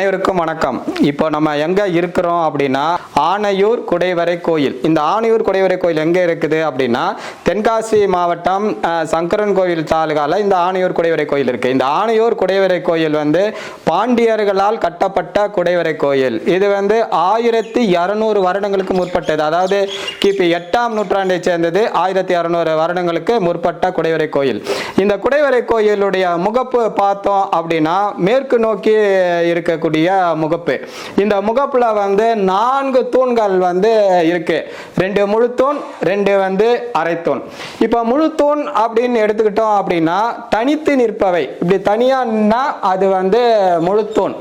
அனைவருக்கும் வணக்கம். இப்போ நம்ம எங்க இருக்கிறோம் அப்படின்னா ஆனையூர் குடைவரை கோயில். இந்த ஆனையூர் குடைவரை கோயில் எங்க இருக்குது அப்படின்னா தென்காசி மாவட்டம் சங்கரன் கோயில் தாலுகால இந்த ஆனையூர் குடைவரை கோயில் இருக்கு. இந்த ஆனையூர் குடைவரை கோயில் வந்து பாண்டியர்களால் கட்டப்பட்ட குடைவரை கோயில். இது வந்து ஆயிரத்தி இரநூறு வருடங்களுக்கு முற்பட்டது. அதாவது கிபி எட்டாம் நூற்றாண்டை சேர்ந்தது ஆயிரத்தி இரநூறு வருடங்களுக்கு முற்பட்ட குடைவரை கோயில். இந்த குடைவரை கோயிலுடைய முகப்பு பார்த்தோம் அப்படின்னா மேற்கு நோக்கி இருக்கக்கூடிய முகப்பு. இந்த முகப்புல வந்து நான்கு தூண்கள் வந்து இருக்கு. ரெண்டு முழு தூண் ரெண்டு வந்து அரைத்தூண் இப்போ முழு தூண் அப்படின்னு எடுத்துக்கிட்டோம் அப்படின்னா தனித்து நிற்பவை. இப்படி தனியான்னா அது வந்து முழு தூண்.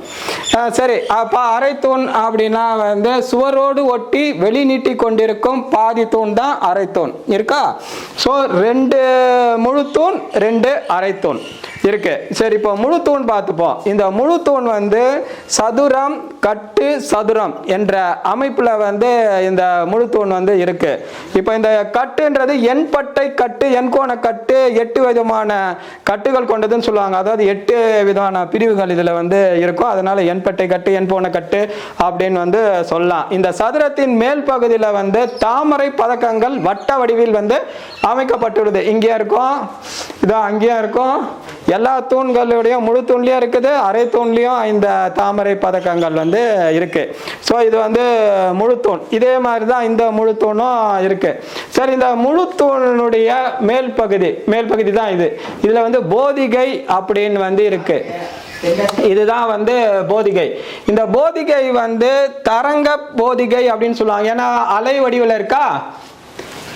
சரி. அப்போ அரைத்தூண் அப்படின்னா வந்து சுவரோடு ஒட்டி வெளி நீட்டி கொண்டிருக்கும் பாதி தூண் தான் அரைத்தூண் இருக்கா? ஸோ ரெண்டு முழு தூண் ரெண்டு அரைத்தூண் இருக்கு. சரி இப்போ முழு தூண் பார்த்துப்போம். இந்த முழு தூண் வந்து சதுரம் கட்டு சதுரம் என்ற அமைப்புல வந்து இந்த முழு தூண் வந்து இருக்கு. இப்போ இந்த கட்டுன்றது எண்பட்டை கட்டு எண்கோண கட்டு எட்டு விதமான கட்டுகள் கொண்டதுன்னு சொல்லுவாங்க. அதாவது எட்டு விதமான பிரிவுகள் இதுல வந்து இருக்கும். அதனால எண்பட்டை கட்டு எண்போன கட்டு அப்படின்னு வந்து சொல்லலாம். இந்த சதுரத்தின் மேல் பகுதியில் வந்து தாமரை பதக்கங்கள் வட்ட வடிவில் வந்து அமைக்கப்பட்டுள்ளது. இங்கே இருக்கும். இதோ அங்கேயும் இருக்கும். எல்லா தூண்களுடைய முழு தூண்லயும் இருக்குது அரை தூண்லயும் இந்த தாமரை பதக்கங்கள் வந்து இருக்கு. ஸோ இது வந்து முழு தூண். இதே மாதிரி தான் இந்த முழு தூணும் இருக்கு. சரி இந்த முழு தூணுடைய மேல் பகுதி மேல் பகுதி தான் இது. இதுல வந்து போதிகை அப்படின்னு வந்து இருக்கு. இதுதான் வந்து போதிகை. இந்த போதிகை வந்து தரங்க போதிகை அப்படின்னு சொல்லுவாங்க. ஏன்னா அலை வடிவில் இருக்கா?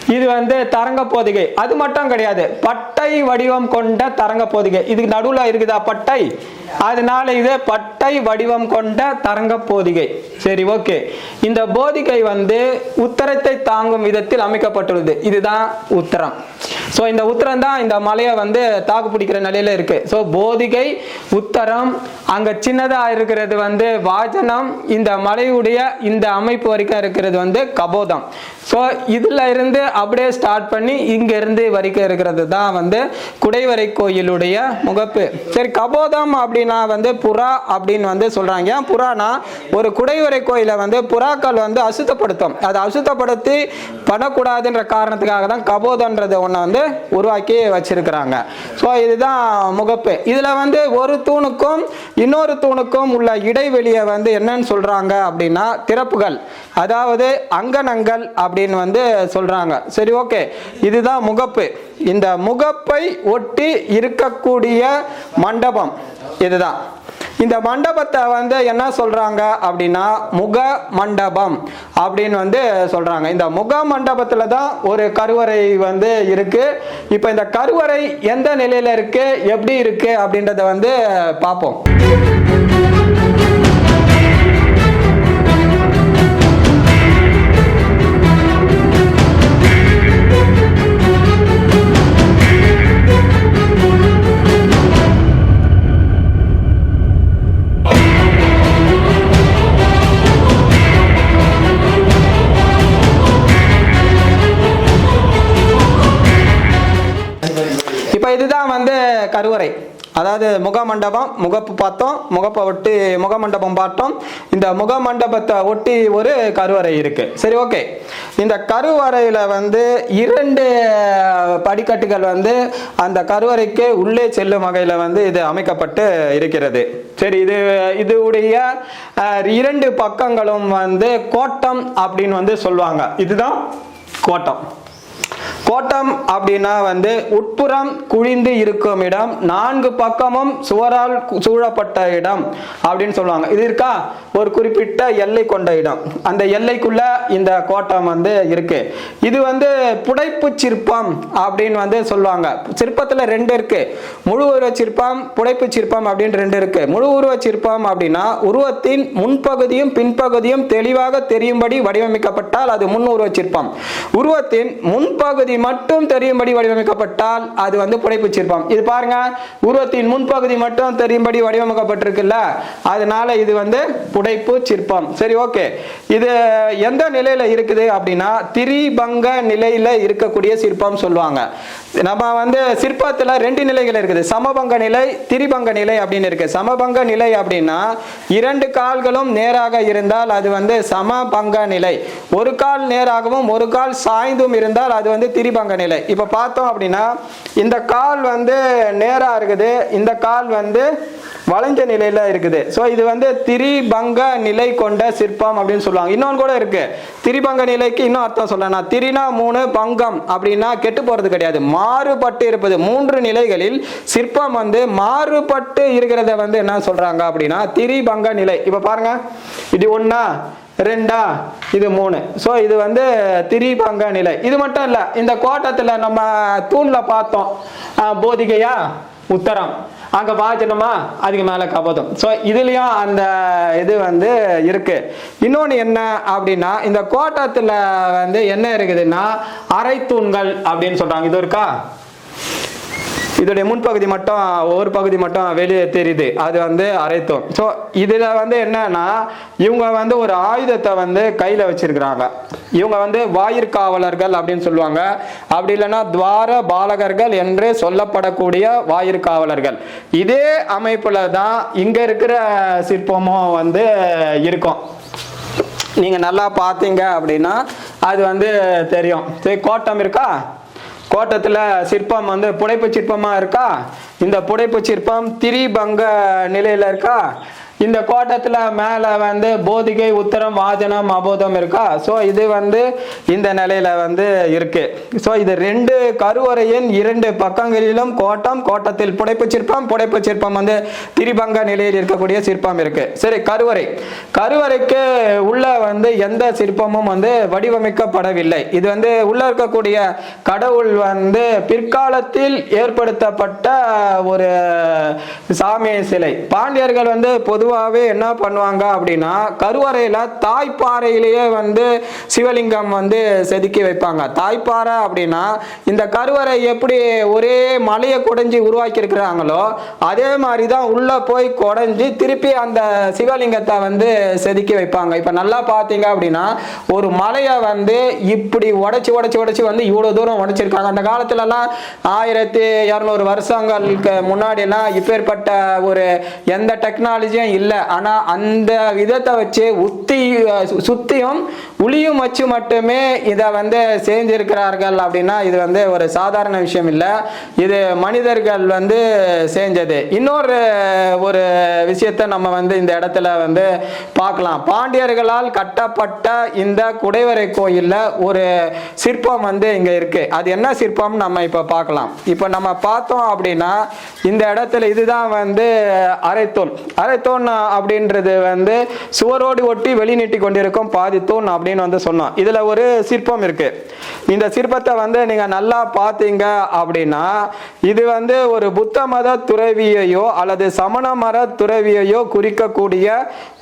இது வந்து தரங்க போதிகை. அது மட்டும் கிடையாது. பட்டை வடிவம் கொண்ட தரங்க போதிகை. இதுக்கு நடுவில் இருக்குதா பட்டை? அதனால இது பட்டை வடிவம் கொண்ட தரங்க போதிகை. சரி ஓகே. இந்த போதிகை வந்து உத்தரத்தை தாங்கும் விதத்தில் அமைக்கப்பட்டுள்ளது. இதுதான் உத்தரம். ஸோ இந்த உத்தரம் தான் இந்த மலையை வந்து தாக்கு பிடிக்கிற நிலையில இருக்கு. ஸோ போதிகை உத்தரம் அங்க சின்னதா இருக்கிறது வந்து வாஜனம் இந்த மலையுடைய இந்த அமைப்பு வரைக்கும் இருக்கிறது வந்து கபோதம். ஸோ இதுல இருந்து அப்படியே ஸ்டார்ட் பண்ணி இங்க இருந்து வரைக்கும் இருக்கிறது தான் வந்து குடைவரை கோயிலுடைய முகப்பு. சரி கபோதம் அப்படின்னா வந்து புறா அப்படின்னு வந்து சொல்றாங்க. ஏன் புறானா ஒரு குடைவரை கோயிலை வந்து புறாக்கள் வந்து அசுத்தப்படுத்தும். அதை அசுத்தப்படுத்தி பண்ணக்கூடாதுன்ற காரணத்துக்காக தான் கபோதன்றது ஒன்றை வந்து உருவாக்கி வச்சிருக்கிறாங்க. ஸோ இதுதான் முகப்பு. இதுல வந்து ஒரு தூணுக்கும் இன்னொரு தூணுக்கும் உள்ள இடைவெளியை வந்து என்னன்னு சொல்றாங்க அப்படின்னா திறப்புகள். அதாவது அங்கனங்கள் அப்படின்னு வந்து சொல்றாங்க. சரி ஓகே. இதுதான் முகப்பு. இந்த முகப்பை ஒட்டி இருக்கக்கூடிய மண்டபம். இதுதான். இந்த மண்டபத்தை வந்து என்ன சொல்றாங்க அப்படின்னா முக மண்டபம் அப்படின்னு வந்து சொல்றாங்க. இந்த முக மண்டபத்துல தான் ஒரு கருவறை வந்து இருக்கு. இப்போ இந்த கருவறை எந்த நிலையில இருக்கு எப்படி இருக்கு அப்படின்றத வந்து பார்ப்போம். இப்போ இதுதான் வந்து கருவறை. அதாவது முகமண்டபம் முகப்பு பார்த்தோம் முகப்பை ஒட்டி முகமண்டபம் பார்த்தோம். இந்த முகமண்டபத்தை ஒட்டி ஒரு கருவறை இருக்கு. சரி ஓகே. இந்த கருவறையில் வந்து இரண்டு படிக்கட்டுகள் வந்து அந்த கருவறைக்கு உள்ளே செல்லும் வகையில் வந்து இது அமைக்கப்பட்டு இருக்கிறது. சரி இது இதுடைய இரண்டு பக்கங்களும் வந்து கோட்டம் அப்படின்னு வந்து சொல்லுவாங்க. இதுதான் கோட்டம். கோட்டம் அப்படின்னா வந்து உட்புறம் குழிந்து இருக்கும் இடம் நான்கு பக்கமும் சுவரால் சூழப்பட்ட இடம் அப்படின்னு சொல்லுவாங்க. இது இருக்கா? ஒரு குறிப்பிட்ட எல்லை கொண்ட இடம். அந்த எல்லைக்குள்ள இந்த கோட்டம் வந்து இருக்கு. இது வந்து புடைப்பு சிற்பம் அப்படின்னு வந்து சொல்லுவாங்க. சிற்பத்துல ரெண்டு இருக்கு. முழு உருவ சிற்பம் புடைப்பு சிற்பம் அப்படின்னு ரெண்டு இருக்கு. முழு உருவ சிற்பம் அப்படின்னா உருவத்தின் முன்பகுதியும் பின்பகுதியும் தெளிவாக தெரியும்படி வடிவமைக்கப்பட்டால் அது முன் உருவ சிற்பம். உருவத்தின் முன்பகுதி மட்டும் தெரியும்படி வடிவமைக்கப்பட்டால் அது வந்து புடைப்பு சிற்பம் இது பாருங்க உருவத்தின் முன்பகுதி மட்டும் தெரியும்படி வடிவமைக்கப்பட்டிருக்குல்ல அதனால இது வந்து புடைப்பு சிற்பம் சரி ஓகே. இது எந்த நிலையில இருக்குது அப்படின்னா திரிபங்க நிலையில இருக்கக்கூடிய சிற்பம் சொல்லுவாங்க. நம்ம வந்து சிற்பத்தில் ரெண்டு நிலைகள் இருக்குது. சமபங்க நிலை திரிபங்க நிலை அப்படின்னு இருக்கு. சமபங்க நிலை அப்படின்னா இரண்டு கால்களும் நேராக இருந்தால் அது வந்து சமபங்க நிலை. ஒரு கால் நேராகவும் ஒரு கால் சாய்ந்தும் இருந்தால் அது வந்து திரிபங்க நிலை. இப்போ பார்த்தோம் அப்படின்னா இந்த கால் வந்து நேராக இருக்குது. இந்த கால் வந்து வளைஞ்ச நிலையில இருக்குது. ஸோ இது வந்து திரிபங்க நிலை கொண்ட சிற்பம் அப்படின்னு சொல்லுவாங்க. இன்னொன்று கூட இருக்கு. திரிபங்க நிலைக்கு இன்னும் அர்த்தம் சொல்லலாம் திரினா மூணு பங்கம் அப்படின்னா கெட்டு போறது கிடையாது. மாறுபட்டு இருப்பது. மூன்று நிலைகளில் சிற்பம் வந்து மாறுபட்டு இருக்கிறத வந்து என்ன சொல்றாங்க அப்படின்னா திரிபங்க நிலை. இப்போ பாருங்க. இது ஒன்றா ரெண்டா இது மூணு. ஸோ இது வந்து திரிபங்க நிலை. இது மட்டும் இல்லை இந்த கோட்டத்தில் நம்ம தூணில் பார்த்தோம். போதிகையா உத்தரம். அங்கே வாச்சனமா அதுக்கு மேலே கபோதம். ஸோ இதுலேயும் அந்த இது வந்து இருக்கு. இன்னொன்று என்ன அப்படின்னா இந்த கோட்டத்தில் வந்து என்ன இருக்குதுன்னா அரைத்தூண்கள் அப்படின்னு சொல்கிறாங்க இது இருக்கா? இதோடைய முன்பகுதி மட்டும் ஒரு பகுதி மட்டும் வெளியே தெரியுது. அது வந்து அரைத்தோம் ஸோ இதில் வந்து என்னன்னா இவங்க வந்து ஒரு ஆயுதத்தை வந்து கையில் வச்சிருக்கிறாங்க. இவங்க வந்து வாயிற்காவலர்கள் அப்படின்னு சொல்லுவாங்க. அப்படி இல்லைன்னா துவார பாலகர்கள் என்று சொல்லப்படக்கூடிய வாயிற்காவலர்கள் இதே அமைப்பில் தான் இங்கே இருக்கிற சிற்பமும் வந்து இருக்கும். நீங்கள் நல்லா பார்த்தீங்க அப்படின்னா அது வந்து தெரியும். சரி கோட்டம் இருக்கா? கோட்டத்தில் சிற்பம் வந்து புடைப்பு சிற்பமாக இருக்கா? இந்த புடைப்பு சிற்பம் திரிபங்க நிலையில் இருக்கா? இந்த கோட்டத்தில் மேலே வந்து போதிகை உத்தரம் வாஜனம் அபோதம் இருக்கா? ஸோ இது வந்து இந்த நிலையில வந்து இருக்கு. ஸோ இது ரெண்டு கருவறையின் இரண்டு பக்கங்களிலும் கோட்டம் கோட்டத்தில் புடைப்பு சிற்பம் புடைப்பு சிற்பம் வந்து திரிபங்க நிலையில் இருக்கக்கூடிய சிற்பம் இருக்கு. சரி கருவறை. கருவறைக்கு உள்ள வந்து எந்த சிற்பமும் வந்து வடிவமைக்கப்படவில்லை. இது வந்து உள்ள இருக்கக்கூடிய கடவுள் வந்து பிற்காலத்தில் ஏற்படுத்தப்பட்ட ஒரு சாமி சிலை. பாண்டியர்கள் வந்து பொதுவாக பொதுவாகவே என்ன பண்ணுவாங்க அப்படின்னா கருவறையில் தாய்ப்பாறையிலேயே வந்து சிவலிங்கம் வந்து செதுக்கி வைப்பாங்க. தாய்ப்பாறை அப்படின்னா இந்த கருவறை எப்படி ஒரே மலையை குடைஞ்சி உருவாக்கியிருக்கிறாங்களோ அதே மாதிரி தான் உள்ளே போய் குடைஞ்சி திருப்பி அந்த சிவலிங்கத்தை வந்து செதுக்கி வைப்பாங்க. இப்போ நல்லா பார்த்தீங்க அப்படின்னா ஒரு மலையை வந்து இப்படி உடச்சி உடைச்சி உடைச்சி வந்து இவ்வளோ தூரம் உடச்சிருக்காங்க. அந்த காலத்துலலாம் ஆயிரத்தி இரநூறு வருஷங்களுக்கு முன்னாடிலாம் இப்பேற்பட்ட ஒரு எந்த டெக்னாலஜியும் இல்லை. ஆனால் அந்த விதத்தை வச்சு உத்தி சுத்தியும் உளியும் வச்சு மட்டுமே இதை வந்து செஞ்சிருக்கிறார்கள் அப்படின்னா இது வந்து ஒரு சாதாரண விஷயம் இல்லை. இது மனிதர்கள் வந்து செஞ்சது. இன்னொரு ஒரு விஷயத்தை நம்ம வந்து இந்த இடத்துல வந்து பார்க்கலாம். பாண்டியர்களால் கட்டப்பட்ட இந்த குடைவரை கோயிலில் ஒரு சிற்பம் வந்து இங்கே இருக்குது அது என்ன சிற்பம் நம்ம இப்போ பார்க்கலாம். இப்போ நம்ம பார்த்தோம் அப்படின்னா இந்த இடத்துல இதுதான் வந்து அரைத்தோல். அரைத்தோல் அரைத்தூண் அப்படின்றது வந்து சுவரோடு ஒட்டி வெளி நீட்டி கொண்டிருக்கும் தூண் அப்படின்னு வந்து சொன்னோம் இதுல ஒரு சிற்பம் இருக்கு. இந்த சிற்பத்தை வந்து நீங்க நல்லா பார்த்தீங்க அப்படின்னா இது வந்து ஒரு புத்த மத துறவியையோ அல்லது சமண மத துறவியையோ குறிக்கக்கூடிய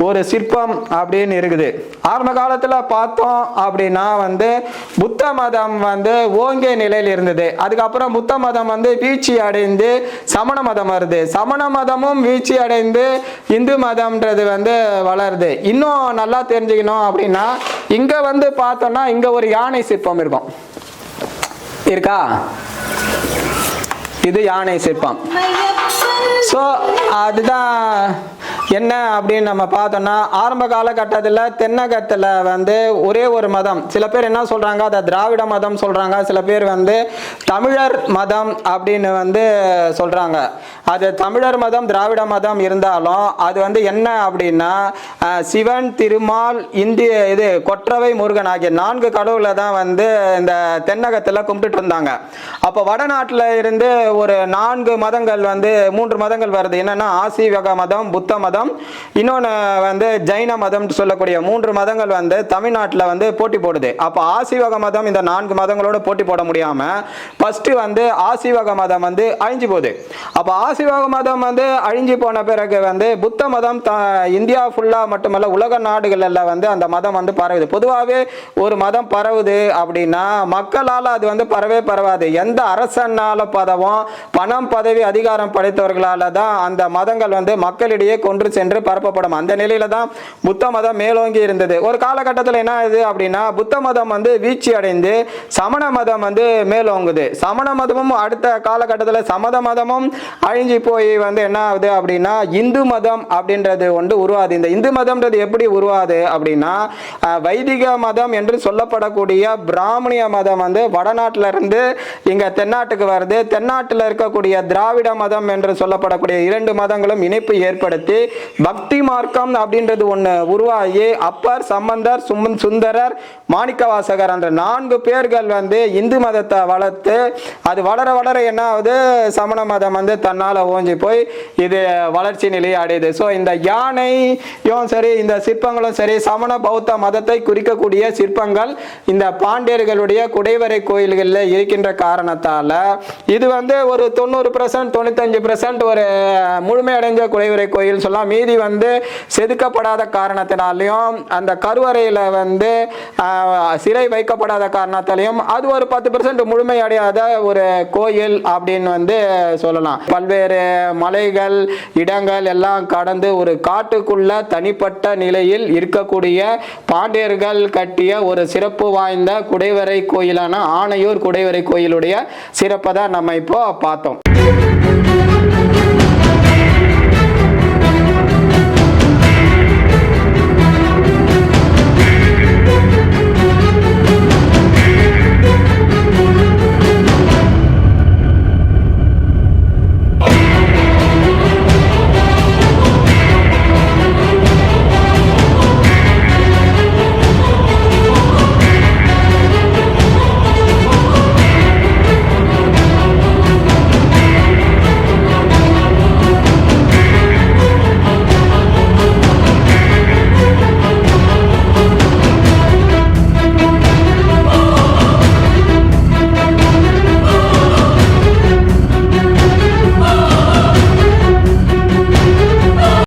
ஒரு சிற்பம் அப்படின்னு இருக்குது. ஆரம்ப காலத்துல பார்த்தோம் அப்படின்னா வந்து புத்த மதம் வந்து ஓங்கிய நிலையில் இருந்தது. அதுக்கப்புறம் புத்த மதம் வந்து வீழ்ச்சி அடைந்து சமண மதம் வருது. சமண மதமும் வீழ்ச்சி அடைந்து இந்து மதம்ன்றது வந்து வளருது. இன்னும் நல்லா தெரிஞ்சுக்கணும் அப்படின்னா இங்க வந்து பார்த்தோம்னா இங்க ஒரு யானை சிற்பம் இருக்கும். இருக்கா? இது யானை சிற்பம். ஸோ அதுதான் என்ன அப்படின்னு நம்ம பார்த்தோம்னா ஆரம்ப காலகட்டத்தில் தென்னகத்தில் வந்து ஒரே ஒரு மதம். சில பேர் என்ன சொல்கிறாங்க அதை திராவிட மதம் சொல்கிறாங்க சில பேர் வந்து தமிழர் மதம் அப்படின்னு வந்து சொல்கிறாங்க அது தமிழர் மதம் திராவிட மதம் இருந்தாலும் அது வந்து என்ன அப்படின்னா சிவன் திருமால் இந்திய இது கொற்றவை முருகன் ஆகிய நான்கு கடவுளை தான் வந்து இந்த தென்னகத்தில் கும்பிட்டுட்டு இருந்தாங்க. அப்போ வடநாட்டில் இருந்து ஒரு நான்கு மதங்கள் வந்து மூன்று மதங்கள் வருது. என்னென்னா ஆசிவக மதம் புத்த மதம் இன்னொன்று வந்து ஜைன மதம் சொல்லக்கூடிய மூன்று மதங்கள் வந்து தமிழ்நாட்டில் வந்து போட்டி போடுது. அப்போ ஆசிவக மதம் இந்த நான்கு மதங்களோட போட்டி போட முடியாமல் ஃபஸ்ட்டு வந்து ஆசிவக மதம் வந்து அழிஞ்சு போகுது. அப்போ ஆசீவக மதம் வந்து அழிஞ்சு போன பிறகு வந்து புத்த மதம் த இந்தியா ஃபுல்லாக மட்டுமல்ல உலக நாடுகளில் வந்து அந்த மதம் வந்து பரவுது. பொதுவாகவே ஒரு மதம் பரவுது அப்படின்னா மக்களால் அது வந்து பரவே பரவாது. எந்த அரசனால பதவும் பணம் பதவி அதிகாரம் படைத்தவர்களால் தான் அந்த மதங்கள் வந்து மக்களிடையே கொண்டு சென்று பரப்பப்படும். அந்த நிலையில தான் புத்த மதம் மேலோங்கி இருந்தது. ஒரு காலகட்டத்தில் என்ன ஆகுது அப்படின்னா புத்த மதம் வந்து வீழ்ச்சி அடைந்து சமண மதம் வந்து மேலோங்குது. சமண மதமும் அடுத்த காலகட்டத்தில் சமத மதமும் அழிஞ்சு போய் வந்து என்ன ஆகுது அப்படின்னா இந்து மதம் அப்படின்றது ஒன்று உருவாது. இந்த இந்து மதம்ன்றது எப்படி உருவாது அப்படின்னா வைதிக மதம் என்று சொல்லப்படக்கூடிய பிராமணிய மதம் வந்து வடநாட்டில இருந்து இங்க தென்னாட்டுக்கு வருது. தென்னாட்டில் இருக்கக்கூடிய திராவிட மதம் என்று சொல்லப்படக்கூடிய இரண்டு மதங்களும் இணைப்பு ஏற்படுத்தி பக்தி மார்க்கம் அப்படின்றது ஒன்று உருவாகி அப்பர் சம்பந்தர் சுமன் சுந்தரர் மாணிக்கவாசகர் என்ற நான்கு பேர்கள் வந்து இந்து மதத்தை வளர்த்து அது வளர வளர என்ன ஆகுது? சமண மதம் வந்து தன்னால் ஓஞ்சி போய் இது வளர்ச்சி நிலையை அடையுது. ஸோ இந்த யானையும் சரி இந்த சிற்பங்களும் சரி சமண பௌத்த மதத்தை குறிக்கக்கூடிய சிற்பங்கள் இந்த பாண்டியர்களுடைய குடைவரை கோயில்களில் இருக்கின்ற காரணத்தால் இது வந்து ஒரு தொண்ணூறு பர்சன்ட் தொண்ணூத்தஞ்சு பர்சன்ட் ஒரு முழுமையடைஞ்ச குடைவரை கோயில் சொல்லலாம். மீதி வந்து செதுக்கப்படாத காரணத்தினாலையும் அந்த கருவறையில் வந்து சிலை வைக்கப்படாத காரணத்தாலையும் அது ஒரு பத்து பர்சன்ட் முழுமையடையாத ஒரு கோயில் அப்படின்னு வந்து சொல்லலாம். பல்வேறு மலைகள் இடங்கள் எல்லாம் கடந்து ஒரு காட்டுக்குள்ள தனிப்பட்ட நிலையில் இருக்கக்கூடிய பாண்டியர்கள் கட்டிய ஒரு சிறப்பு வாய்ந்த குடைவரை கோயிலான ஆனையூர் குடைவரை கோயிலுடைய சிறப்பை தான் நம்ம இப்போ பார்த்தோம்.